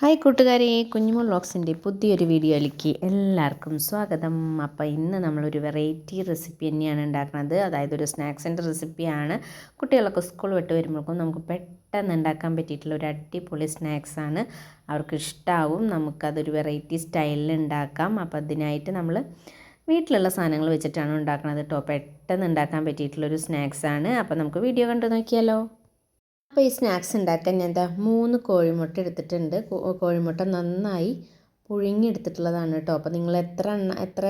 Hi കൂട്ടുകാരെ കുഞ്ഞുമോൾ വ്ളോഗ്സിന്റെ പുതിയൊരു വീഡിയോയിലേക്ക് എല്ലാവർക്കും സ്വാഗതം. അപ്പോൾ ഇന്ന് നമ്മളൊരു വെറൈറ്റി റെസിപ്പി തന്നെയാണ് ഉണ്ടാക്കുന്നത്. അതായത് ഒരു സ്നാക്സിന്റെ റെസിപ്പിയാണ്. കുട്ടികളൊക്കെ സ്കൂൾ വിട്ട് വരുമ്പോഴേക്കും നമുക്ക് പെട്ടെന്ന് ഉണ്ടാക്കാൻ പറ്റിയിട്ടുള്ള ഒരു അടിപൊളി സ്നാക്സാണ്. അവർക്ക് ഇഷ്ടമാവും നമുക്കതൊരു വെറൈറ്റി സ്റ്റൈലിൽ ഉണ്ടാക്കാം. അപ്പോൾ അതിനായിട്ട് നമ്മൾ വീട്ടിലുള്ള സാധനങ്ങൾ വെച്ചിട്ടാണ് ഉണ്ടാക്കുന്നത് കേട്ടോ. പെട്ടെന്ന് ഉണ്ടാക്കാൻ പറ്റിയിട്ടുള്ളൊരു സ്നാക്സാണ്. അപ്പോൾ നമുക്ക് വീഡിയോ കണ്ടു നോക്കിയാലോ. അപ്പോൾ ഈ സ്നാക്സ് ഉണ്ടാക്കാൻ ഞാൻ എന്താ മൂന്ന് കോഴിമുട്ട എടുത്തിട്ടുണ്ട്. കോഴിമുട്ട നന്നായി പുഴുങ്ങിയെടുത്തിട്ടുള്ളതാണ് കേട്ടോ. അപ്പോൾ നിങ്ങൾ എത്ര എണ്ണ എത്ര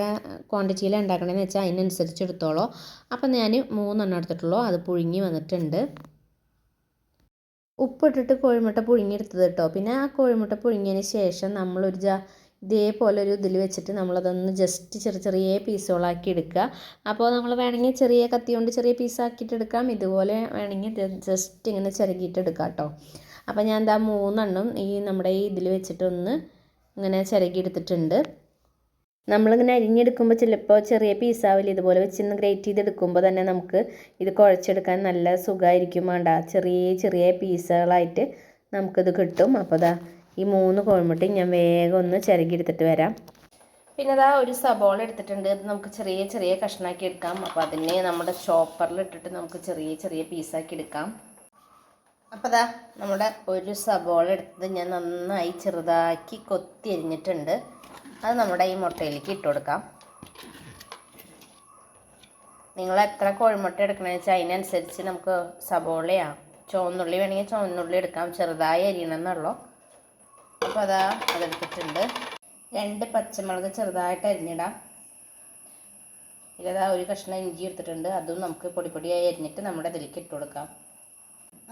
ക്വാണ്ടിറ്റിയിലാണ് ഉണ്ടാക്കണമെന്ന് വെച്ചാൽ അതിനനുസരിച്ച് എടുത്തോളോ. അപ്പോൾ ഞാൻ മൂന്നെണ്ണം എടുത്തിട്ടുള്ളൂ. അത് പുഴുങ്ങി വന്നിട്ടുണ്ട്. ഉപ്പിട്ടിട്ട് കോഴിമുട്ട പുഴുങ്ങിയെടുത്തത് കേട്ടോ. പിന്നെ ആ കോഴിമുട്ട പുഴുങ്ങിയതിന് ശേഷം നമ്മളൊരു ജാ ഇതേപോലെ ഒരു ഇതിൽ വെച്ചിട്ട് നമ്മളതൊന്ന് ജസ്റ്റ് ചെറിയ ചെറിയ പീസുകളാക്കി എടുക്കുക. അപ്പോൾ നമ്മൾ വേണമെങ്കിൽ ചെറിയ കത്തി കൊണ്ട് ചെറിയ പീസാക്കിയിട്ട് എടുക്കാം. ഇതുപോലെ വേണമെങ്കിൽ ജസ്റ്റ് ഇങ്ങനെ ചിരകിയിട്ട് എടുക്കാം കേട്ടോ. അപ്പോൾ ഞാൻ എന്താ മൂന്നെണ്ണം ഈ നമ്മുടെ ഈ ഇതിൽ വെച്ചിട്ടൊന്ന് ഇങ്ങനെ ചിരകി എടുത്തിട്ടുണ്ട് നമ്മളിങ്ങനെ അരിഞ്ഞെടുക്കുമ്പോൾ ചിലപ്പോൾ ചെറിയ പീസാവില്ല. ഇതുപോലെ വെച്ചിന്ന് ഗ്രേറ്റ് ചെയ്തെടുക്കുമ്പോൾ തന്നെ നമുക്ക് ഇത് കുഴച്ചെടുക്കാൻ നല്ല സുഖമായിരിക്കും വേണ്ട. ചെറിയ ചെറിയ പീസുകളായിട്ട് നമുക്കിത് കിട്ടും. അപ്പോൾ ഇതാ ഈ മൂന്ന് കോഴിമുട്ടയും ഞാൻ വേഗം ഒന്ന് ചിരകിയെടുത്തിട്ട് വരാം. പിന്നെ അതാ ഒരു സബോള എടുത്തിട്ടുണ്ട്. ഇത് നമുക്ക് ചെറിയ ചെറിയ കഷ്ണാക്കി എടുക്കാം. അപ്പോൾ അതിനെ നമ്മുടെ ചോപ്പറിൽ ഇട്ടിട്ട് നമുക്ക് ചെറിയ ചെറിയ പീസാക്കി എടുക്കാം. അപ്പോൾ അതാ നമ്മുടെ ഒരു സബോള എടുത്തത് ഞാൻ നന്നായി ചെറുതാക്കി കൊത്തി എരിഞ്ഞിട്ടുണ്ട് അത് നമ്മുടെ ഈ മുട്ടയിലേക്ക് ഇട്ട് കൊടുക്കാം. നിങ്ങൾ എത്ര കോഴിമുട്ട എടുക്കണമെന്ന് വെച്ചാൽ അതിനനുസരിച്ച് നമുക്ക് സബോളയാണ് ചുവന്നുള്ളി വേണമെങ്കിൽ ചുവന്നുള്ളി എടുക്കാം. ചെറുതായി അരിയണം എന്നുള്ളൂ അപ്പോൾ അതാ അതെടുത്തിട്ടുണ്ട്. രണ്ട് പച്ചമുളക് ചെറുതായിട്ട് അരിഞ്ഞിടാം. ഇതാ ഒരു കഷ്ണം ഇഞ്ചി എടുത്തിട്ടുണ്ട്. അതും നമുക്ക് പൊടി പൊടിയായി അരിഞ്ഞിട്ട് നമ്മുടെ ഇതിലേക്ക് ഇട്ട് കൊടുക്കാം.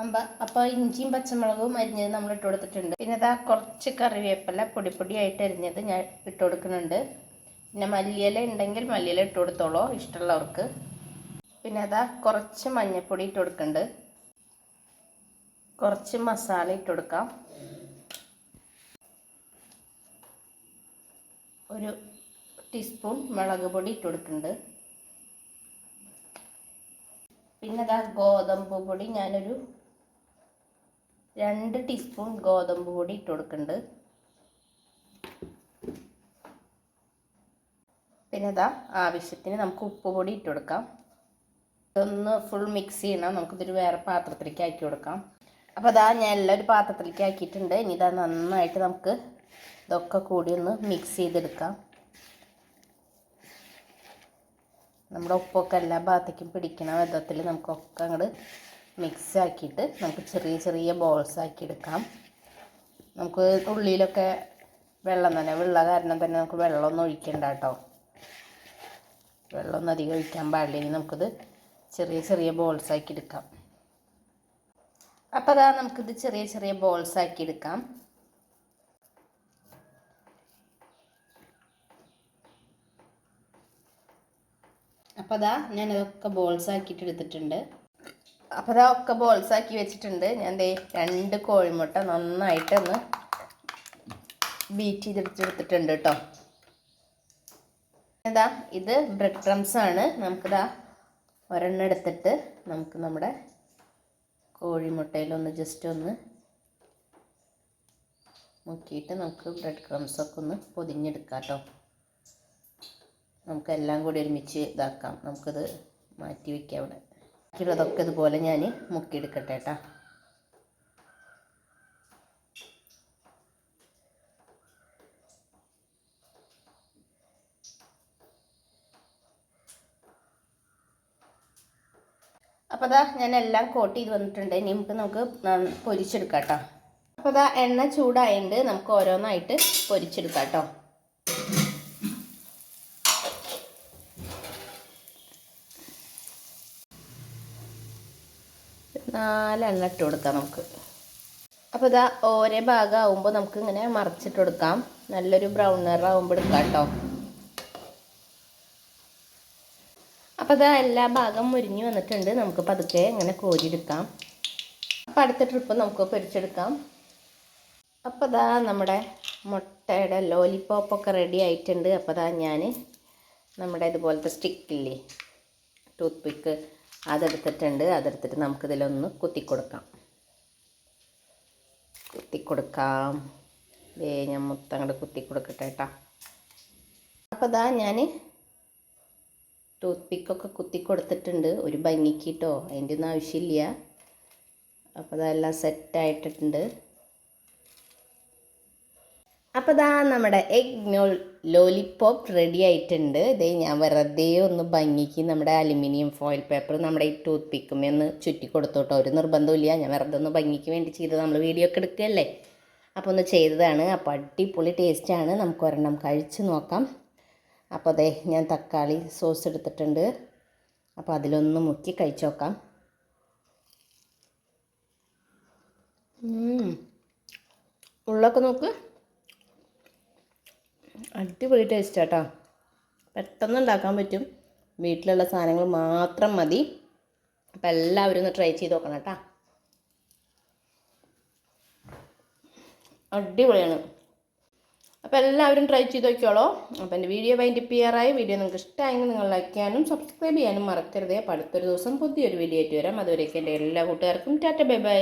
അമ്പ അപ്പോൾ ഇഞ്ചിയും പച്ചമുളകും അരിഞ്ഞത് നമ്മൾ ഇട്ട് കൊടുത്തിട്ടുണ്ട്. പിന്നെ അതാ കുറച്ച് കറിവേപ്പില പൊടി പൊടിയായിട്ട് അരിഞ്ഞത് ഞാൻ ഇട്ട് കൊടുക്കുന്നുണ്ട്. പിന്നെ മല്ലിയില ഉണ്ടെങ്കിൽ മല്ലിയില ഇട്ട് കൊടുത്തോളൂ ഇഷ്ടമുള്ളവർക്ക്. പിന്നെ അതാ കുറച്ച് മഞ്ഞൾപ്പൊടി ഇട്ട് കൊടുക്കുന്നുണ്ട്. കുറച്ച് മസാല ഇട്ട് കൊടുക്കാം. ഒരു ടീസ്പൂൺ മുളക് പൊടി ഇട്ട് കൊടുക്കുന്നുണ്ട്. പിന്നെ അതാ ഗോതമ്പ് പൊടി ഞാനൊരു രണ്ട് ടീസ്പൂൺ ഗോതമ്പ് പൊടി ഇട്ട് കൊടുക്കുന്നുണ്ട്. പിന്നെ ഇതാ ആവശ്യത്തിന് നമുക്ക് ഉപ്പ് പൊടി ഇട്ട് കൊടുക്കാം. ഇതൊന്ന് ഫുൾ മിക്സ് ചെയ്യണം. നമുക്കിതൊരു വേറെ പാത്രത്തിലേക്ക് ആക്കി കൊടുക്കാം. അപ്പോൾ അതാ ഞാൻ എല്ലാം ഒരു പാത്രത്തിലേക്ക് ആക്കിയിട്ടുണ്ട്. ഇനി ഇതാ നന്നായിട്ട് നമുക്ക് ഇതൊക്കെ കൂടി ഒന്ന് മിക്സ് ചെയ്തെടുക്കാം. നമ്മുടെ ഉപ്പൊക്കെ എല്ലാ ഭാഗത്തേക്കും പിടിക്കണ വിധത്തിൽ നമുക്കൊക്കെ അങ്ങോട്ട് മിക്സ് ആക്കിയിട്ട് നമുക്ക് ചെറിയ ചെറിയ ബോൾസ് ആക്കി എടുക്കാം നമുക്ക് ഉള്ളിയിലൊക്കെ വെള്ളം തന്നെ വെള്ള കാരണം തന്നെ നമുക്ക് വെള്ളമൊന്നും ഒഴിക്കണ്ട കേട്ടോ. വെള്ളമൊന്നും അധികം ഒഴിക്കാൻ പാടില്ലെങ്കിൽ നമുക്കിത് ചെറിയ ചെറിയ ബോൾസ് ആക്കി എടുക്കാം അപ്പോൾ അതാ നമുക്കിത് ചെറിയ ചെറിയ ബോൾസ് ആക്കി എടുക്കാം അപ്പോൾ അതാ ഞാൻ ഇതൊക്കെ ബോൾസ് ആക്കിയിട്ട് എടുത്തിട്ടുണ്ട്. അപ്പോൾ അതാ ഒക്കെ ബോൾസ് ആക്കി വെച്ചിട്ടുണ്ട്. ഞാൻ ദേ രണ്ട് കോഴിമുട്ട നന്നായിട്ടൊന്ന് ബീറ്റ് ചെയ്തെടുത്തെടുത്തിട്ടുണ്ട് കേട്ടോ ഇതാ ഇത് ബ്രെഡ് ക്രംസ് ആണ്. നമുക്കിതാ ഒരെണ്ണം എടുത്തിട്ട് നമുക്ക് നമ്മുടെ കോഴിമുട്ടയിലൊന്ന് ജസ്റ്റ് ഒന്ന് മുക്കിയിട്ട് നമുക്ക് ബ്രെഡ് ക്രംസൊക്കെ ഒന്ന് പൊതിഞ്ഞെടുക്കാം കേട്ടോ നമുക്കെല്ലാം കൂടി ഒരുമിച്ച് ഇതാക്കാം. നമുക്കത് മാറ്റി വയ്ക്കാം അവിടെ ബാക്കിയുള്ളതൊക്കെ ഇതുപോലെ ഞാൻ മുക്കിയെടുക്കട്ടെ കേട്ടോ. അപ്പോൾ അതാ ഞാൻ എല്ലാം കോട്ട് ചെയ്ത് വന്നിട്ടുണ്ട്. ഇനി നമുക്ക് നമുക്ക് പൊരിച്ചെടുക്കാം കേട്ടോ. അപ്പോൾ അതാ എണ്ണ ചൂടായതുകൊണ്ട് നമുക്ക് ഓരോന്നായിട്ട് പൊരിച്ചെടുക്കാം കേട്ടോ. നാലെണ്ണ ഇട്ട് കൊടുക്കാം നമുക്ക്. അപ്പോൾ ഇതാ ഓരോ ഭാഗം ആകുമ്പോൾ നമുക്ക് ഇങ്ങനെ മറിച്ചിട്ട് കൊടുക്കാം. നല്ലൊരു ബ്രൗൺ നിറം ആകുമ്പോൾ എടുക്കാം കേട്ടോ. അപ്പോൾ ഇതാ എല്ലാ ഭാഗം മുരിഞ്ഞു വന്നിട്ടുണ്ട്. നമുക്ക് പതുക്കെ ഇങ്ങനെ കോരിയെടുക്കാം. അപ്പോൾ അടുത്ത ട്രിപ്പ് നമുക്ക് പൊരിച്ചെടുക്കാം. അപ്പോൾ ഇതാ നമ്മുടെ മുട്ടയുടെ ലോലിപ്പോപ്പൊക്കെ റെഡി ആയിട്ടുണ്ട്. അപ്പോൾ ഇതാ ഞാൻ നമ്മുടെ ഇതുപോലത്തെ സ്റ്റിക്കില്ലേ ടൂത്ത് പിക്ക് അതെടുത്തിട്ടുണ്ട്. അതെടുത്തിട്ട് നമുക്കിതിലൊന്ന് കുത്തിക്കൊടുക്കാം. കുത്തിക്കൊടുക്കാം. ദേ ഞാൻ മൊത്തം അങ്ങോട്ട് കുത്തി കൊടുക്കട്ടെ കേട്ടോ അപ്പോൾ ഇതാ ഞാൻ ടൂത്ത് പിക്കൊക്കെ കുത്തി കൊടുത്തിട്ടുണ്ട് ഒരു ഭംഗിക്ക് കേട്ടോ അതിന്റെ ഒന്നും ആവശ്യമില്ല അപ്പോൾ അതെല്ലാം സെറ്റായിട്ടിട്ടുണ്ട് അപ്പോൾ ഇതാ നമ്മുടെ എഗ് നോൾ ലോലിപോപ്പ് റെഡി ആയിട്ടുണ്ട്. ഇതേ ഞാൻ വെറുതെ ഒന്ന് ഭംഗിക്ക് നമ്മുടെ അലുമിനിയം ഫോയിൽ പേപ്പർ നമ്മുടെ ഈ ടൂത്ത് പിക്കുമേ ഒന്ന് ചുറ്റി കൊടുത്തോട്ടോ. ഒരു നിർബന്ധമില്ല ഞാൻ വെറുതെ ഒന്ന് ഭംഗിക്ക് വേണ്ടി ചെയ്ത് നമ്മൾ വീഡിയോ ഒക്കെ എടുക്കുകയല്ലേ? അപ്പോൾ ഒന്ന് ചെയ്തതാണ്. അപ്പോൾ അടിപൊളി ടേസ്റ്റാണ് നമുക്ക് ഒരെണ്ണം കഴിച്ച് നോക്കാം. അപ്പോൾ അതെ ഞാൻ തക്കാളി സോസ് എടുത്തിട്ടുണ്ട്. അപ്പോൾ അതിലൊന്ന് മുക്കി കഴിച്ച് നോക്കാം. ഉള്ളൊക്കെ നോക്ക്. അടിപൊളി ടേസ്റ്റ് കേട്ടോ പെട്ടെന്ന് ഉണ്ടാക്കാൻ പറ്റും. വീട്ടിലുള്ള സാധനങ്ങൾ മാത്രം മതി. അപ്പം എല്ലാവരും ഒന്ന് ട്രൈ ചെയ്ത് നോക്കണം കേട്ടോ അടിപൊളിയാണ്. അപ്പോൾ എല്ലാവരും ട്രൈ ചെയ്ത് നോക്കിയോളൂ അപ്പോൾ എന്റെ വീഡിയോ വൈൻഡപ്പ് ചെയ്യാറായി വീഡിയോ നിങ്ങൾക്ക് ഇഷ്ടമായെങ്കിൽ നിങ്ങൾ ലൈക്ക് ചെയ്യാനും സബ്സ്ക്രൈബ് ചെയ്യാനും മറക്കരുതേ. അടുത്തൊരു ദിവസം പുതിയൊരു വീഡിയോ ആയിട്ട് വരാം. അതുവരേക്കും എന്റെ എല്ലാ കൂട്ടുകാർക്കും ടാറ്റ ബൈ ബൈ.